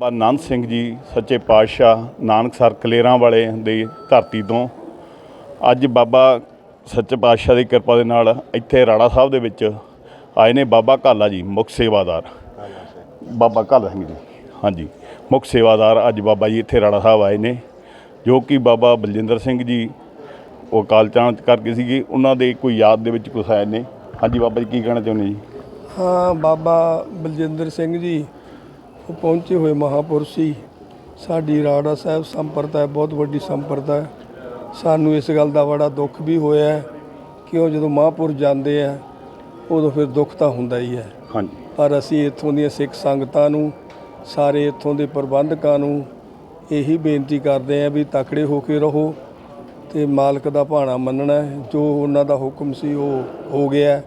ਬਾਬਾ ਨੰਦ ਸਿੰਘ ਜੀ ਸੱਚੇ ਪਾਤਸ਼ਾਹ ਨਾਨਕਸਰ ਕਲੇਰਾਂ ਵਾਲੇ ਦੀ ਧਰਤੀ ਤੋਂ। ਅੱਜ ਬਾਬਾ ਸੱਚੇ ਪਾਤਸ਼ਾਹ ਦੀ ਕਿਰਪਾ ਦੇ ਨਾਲ ਇੱਥੇ ਰਾੜਾ ਸਾਹਿਬ ਦੇ ਵਿੱਚ ਆਏ ਨੇ ਬਾਬਾ ਕਾਲਾ ਜੀ, ਮੁੱਖ ਸੇਵਾਦਾਰ। ਬਾਬਾ ਕਾਲਾ ਸਿੰਘ ਜੀ, ਹਾਂਜੀ। ਮੁੱਖ ਸੇਵਾਦਾਰ ਅੱਜ ਬਾਬਾ ਜੀ ਇੱਥੇ ਰਾੜਾ ਸਾਹਿਬ ਆਏ ਨੇ, ਜੋ ਕਿ ਬਾਬਾ ਬਲਜਿੰਦਰ ਸਿੰਘ ਜੀ, ਉਹ ਅਕਾਲ ਚਾਂਚ ਕਰਕੇ ਸੀਗੇ, ਉਹਨਾਂ ਦੇ ਕੋਈ ਯਾਦ ਦੇ ਵਿੱਚ ਕੁਛ ਆਏ ਨੇ। ਹਾਂਜੀ ਬਾਬਾ ਜੀ, ਕੀ ਕਹਿਣਾ ਚਾਹੁੰਦੇ ਜੀ? ਹਾਂ, ਬਾਬਾ ਬਲਜਿੰਦਰ ਸਿੰਘ ਜੀ ਉਹ ਪਹੁੰਚੇ ਹੋਏ ਮਹਾਪੁਰਸ਼ ਸੀ ਸਾਡੀ ਰਾੜਾ ਸਾਹਿਬ ਸੰਪਰਦਾ ਹੈ ਬਹੁਤ ਵੱਡੀ ਸੰਪਰਦਾ ਹੈ ਸਾਨੂੰ ਇਸ ਗੱਲ ਦਾ ਬੜਾ ਦੁੱਖ ਵੀ ਹੋਇਆ ਹੈ ਕਿਉਂ ਜਦੋਂ ਮਹਾਪੁਰਸ਼ ਜਾਂਦੇ ਆ ਉਦੋਂ ਫਿਰ ਦੁੱਖ ਤਾਂ ਹੁੰਦਾ ਹੀ ਹੈ ਹਾਂਜੀ ਪਰ ਅਸੀਂ ਇੱਥੋਂ ਦੀਆਂ ਸਿੱਖ ਸੰਗਤਾਂ ਨੂੰ ਸਾਰੇ ਇੱਥੋਂ ਦੇ ਪ੍ਰਬੰਧਕਾਂ ਨੂੰ ਇਹੀ ਬੇਨਤੀ ਕਰਦੇ ਆ ਵੀ ਤਕੜੇ ਹੋ ਕੇ ਰਹੋ ਤੇ ਮਾਲਕ ਦਾ ਭਾਣਾ ਮੰਨਣਾ। ਜੋ ਉਹਨਾਂ ਦਾ ਹੁਕਮ ਸੀ ਉਹ ਹੋ ਗਿਆ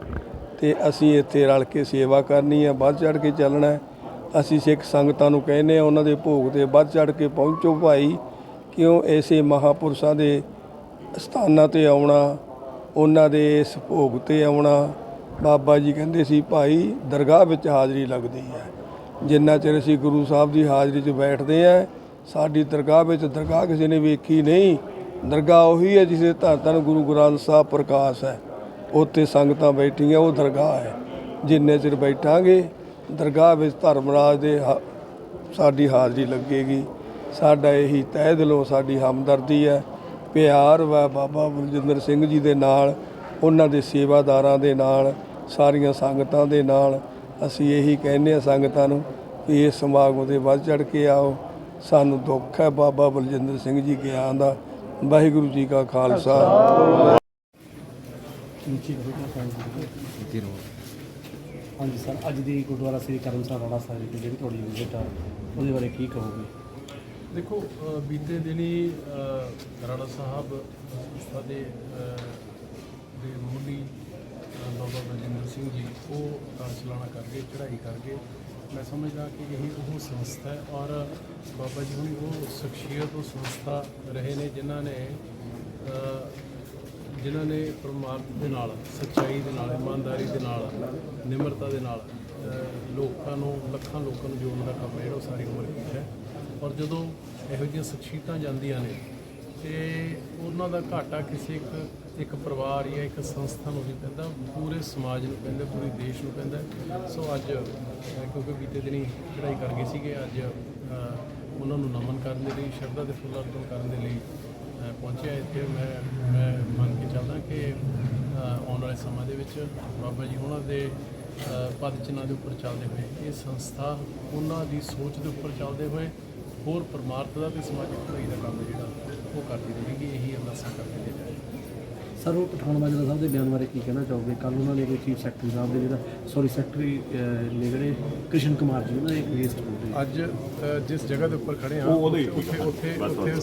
ਤੇ ਅਸੀਂ ਇੱਥੇ ਰਲ ਕੇ ਸੇਵਾ ਕਰਨੀ ਹੈ ਵੱਧ ਚੜ ਕੇ ਚੱਲਣਾ। ਅਸੀਂ ਸਿੱਖ ਸੰਗਤਾਂ ਨੂੰ ਕਹਿੰਦੇ ਆ ਉਹਨਾਂ ਦੇ ਭੋਗ ਤੇ ਵੱਧ ਚੜ ਕੇ ਪਹੁੰਚੋ ਭਾਈ। ਕਿਉਂ ਐਸੇ ਮਹਾਪੁਰਸ਼ਾਂ ਦੇ ਸਥਾਨਾਂ ਤੇ ਆਉਣਾ, ਉਹਨਾਂ ਦੇ ਇਸ ਭੋਗ ਤੇ ਆਉਣਾ? ਬਾਬਾ ਜੀ ਕਹਿੰਦੇ ਸੀ, ਭਾਈ, ਦਰਗਾਹ ਵਿੱਚ ਹਾਜ਼ਰੀ ਲੱਗਦੀ ਹੈ। ਜਿੰਨਾ ਚਿਰ ਅਸੀਂ ਗੁਰੂ ਸਾਹਿਬ ਦੀ ਹਾਜ਼ਰੀ 'ਚ ਬੈਠਦੇ ਆ ਸਾਡੀ ਦਰਗਾਹ ਵਿੱਚ ਦਰਗਾਹ ਕਿਸੇ ਨੇ ਵੇਖੀ ਨਹੀਂ। ਦਰਗਾਹ ਉਹੀ ਹੈ ਜਿਸੇ ਧੰਨ ਧੰਨ ਗੁਰੂ ਗ੍ਰੰਥ ਸਾਹਿਬ ਪ੍ਰਕਾਸ਼ ਹੈ। ਉੱਥੇ ਸੰਗਤਾਂ ਬੈਠੀਆਂ, ਉਹ ਦਰਗਾਹ ਹੈ। ਜਿੰਨੇ ਚਿਰ ਬੈਠਾਂਗੇ ਦਰਗਾਹ ਵਿੱਚ ਧਰਮਰਾਜ ਦੇ ਹਾ- ਸਾਡੀ ਹਾਜ਼ਰੀ ਲੱਗੇਗੀ। ਸਾਡਾ ਇਹੀ ਤਹਿ ਦਿਲੋਂ ਸਾਡੀ ਹਮਦਰਦੀ ਹੈ। ਪਿਆਰ ਵਾ ਬਾਬਾ ਬਲਜਿੰਦਰ ਸਿੰਘ ਜੀ ਦੇ ਨਾਲ, ਉਹਨਾਂ ਦੇ ਸੇਵਾਦਾਰਾਂ ਦੇ ਨਾਲ, ਸਾਰੀਆਂ ਸੰਗਤਾਂ ਦੇ ਨਾਲ, ਅਸੀਂ ਇਹੀ ਕਹਿੰਦੇ ਆ ਸੰਗਤਾਂ ਨੂੰ ਕਿ ਇਸ ਸਮਾਗਮ ਦੇ ਵੱਧ ਚੜ ਕੇ ਆਓ। ਸਾਨੂੰ ਦੁੱਖ ਹੈ ਬਾਬਾ ਬਲਜਿੰਦਰ ਸਿੰਘ ਜੀ ਗਿਆਨ ਦਾ। ਵਾਹਿਗੁਰੂ ਜੀ ਕਾ ਖਾਲਸਾ। ਹਾਂਜੀ ਸਰ ਅੱਜ ਦੀ ਗੁਰਦੁਆਰਾ ਸ੍ਰੀ ਕਰਮਸਰ ਰਾਣਾ ਸਾਹਿਬ ਦੀ ਜਿਹੜੀ ਤੁਹਾਡੀ ਵਿਜ਼ਿਟ ਆ ਉਹਦੇ ਬਾਰੇ ਕੀ ਕਹੋਗੇ? ਦੇਖੋ ਅ, ਬੀਤੇ ਦਿਨੀ ਅ, ਰਾਣਾ ਸਾਹਿਬ ਸੰਸਥਾ ਦੇ ਅ, ਦੇ ਮੁੱਢੀ ਅ, ਬਾਬਾ ਬਲਜਿੰਦਰ ਸਿੰਘ ਜੀ ਉਹ ਕਾਰ ਚਲਾਣਾ ਕਰਕੇ ਚੜ੍ਹਾਈ ਕਰਕੇ ਮੈਂ ਸਮਝਦਾ ਕਿ ਇਹ ਉਹ ਸੰਸਥਾ ਹੈ ਔਰ ਬਾਬਾ ਜੀ ਹੁਣੀ ਉਹ ਸ਼ਖਸੀਅਤ ਉਹ ਸੰਸਥਾ ਰਹੇ ਨੇ ਜਿਨ੍ਹਾਂ ਨੇ ਅ, ਜਿਨ੍ਹਾਂ ਨੇ ਪਰਮਾਤਮਾ ਦੇ ਨਾਲ, ਸੱਚਾਈ ਦੇ ਨਾਲ, ਇਮਾਨਦਾਰੀ ਦੇ ਨਾਲ, ਨਿਮਰਤਾ ਦੇ ਨਾਲ ਲੋਕਾਂ ਨੂੰ, ਲੱਖਾਂ ਲੋਕਾਂ ਨੂੰ ਜੋੜਨ ਦਾ ਕੰਮ ਹੈ ਜਿਹੜਾ ਉਹ ਸਾਰੀ ਉਮਰ ਕੀਤਾ ਹੈ। ਔਰ ਜਦੋਂ ਇਹੋ ਜਿਹੀਆਂ ਸ਼ਖਸੀਅਤਾਂ ਜਾਂਦੀਆਂ ਨੇ, ਤੇ ਉਹਨਾਂ ਦਾ ਘਾਟਾ ਕਿਸੇ ਇੱਕ ਇੱਕ ਪਰਿਵਾਰ ਜਾਂ ਇੱਕ ਸੰਸਥਾ ਨੂੰ ਨਹੀਂ ਪੈਂਦਾ, ਪੂਰੇ ਸਮਾਜ ਨੂੰ ਪੈਂਦਾ, ਪੂਰੇ ਦੇਸ਼ ਨੂੰ ਪੈਂਦਾ। ਸੋ ਅੱਜ ਕਿਉਂਕਿ ਬੀਤੇ ਦਿਨੀ ਚੜ੍ਹਾਈ ਕਰ ਗਏ ਸੀਗੇ, ਅੱਜ ਉਹਨਾਂ ਨੂੰ ਨਮਨ ਕਰਨ ਦੇ ਲਈ, ਸ਼ਰਧਾ ਦੇ ਫੁੱਲ ਅਰਪਣ ਕਰਨ ਦੇ ਲਈ ਅ, ਪਹੁੰਚਿਆ ਇੱਥੇ ਮੈਂ ਮੈਂ ਮੰਨ ਕੇ ਚੱਲਦਾ ਕਿ ਆਉਣ ਵਾਲੇ ਸਮਾਂ ਦੇ ਵਿੱਚ ਬਾਬਾ ਜੀ ਉਹਨਾਂ ਦੇ ਪਦ ਚਿੰਨ੍ਹਾਂ ਦੇ ਉੱਪਰ ਚੱਲਦੇ ਹੋਏ ਇਹ ਸੰਸਥਾ ਉਹਨਾਂ ਦੀ ਸੋਚ ਦੇ ਉੱਪਰ ਚੱਲਦੇ ਹੋਏ ਹੋਰ ਪਰਮਾਰਥ ਦਾ ਤੇ ਸਮਾਜਿਕ ਭਲਾਈ ਦਾ ਕੰਮ ਜਿਹੜਾ ਉਹ ਕਰਦੀ ਰਹੇਗੀ ਇਹੀ ਅਰਦਾਸਾਂ ਕਰਦੇ ਨੇ। ਸਰ ਉਹ ਪਠਾਨ ਮਾਜਰਾ ਸਾਹਿਬ ਦੇ ਬਿਆਨ ਬਾਰੇ ਕੀ ਕਹਿਣਾ ਚਾਹੋਗੇ? ਕੱਲ ਉਹਨਾਂ ਨੇ ਕੋਈ ਚੀਫ ਸੈਕਟਰੀ ਸਾਹਿਬ ਦੇ ਜਿਹੜਾ ਸੌਰੀ ਸੈਕਟਰੀ ਨੇ ਜਿਹੜੇ ਕ੍ਰਿਸ਼ਨ ਕੁਮਾਰ ਜੀ ਉਹਨਾਂ ਨੇ ਇੱਕ ਵੇਸਟ ਅੱਜ ਜਿਸ ਜਗ੍ਹਾ ਦੇ ਉੱਪਰ ਖੜੇ ਉਹਦੇ ਉੱਥੇ ਉੱਥੇ ਉੱਥੇ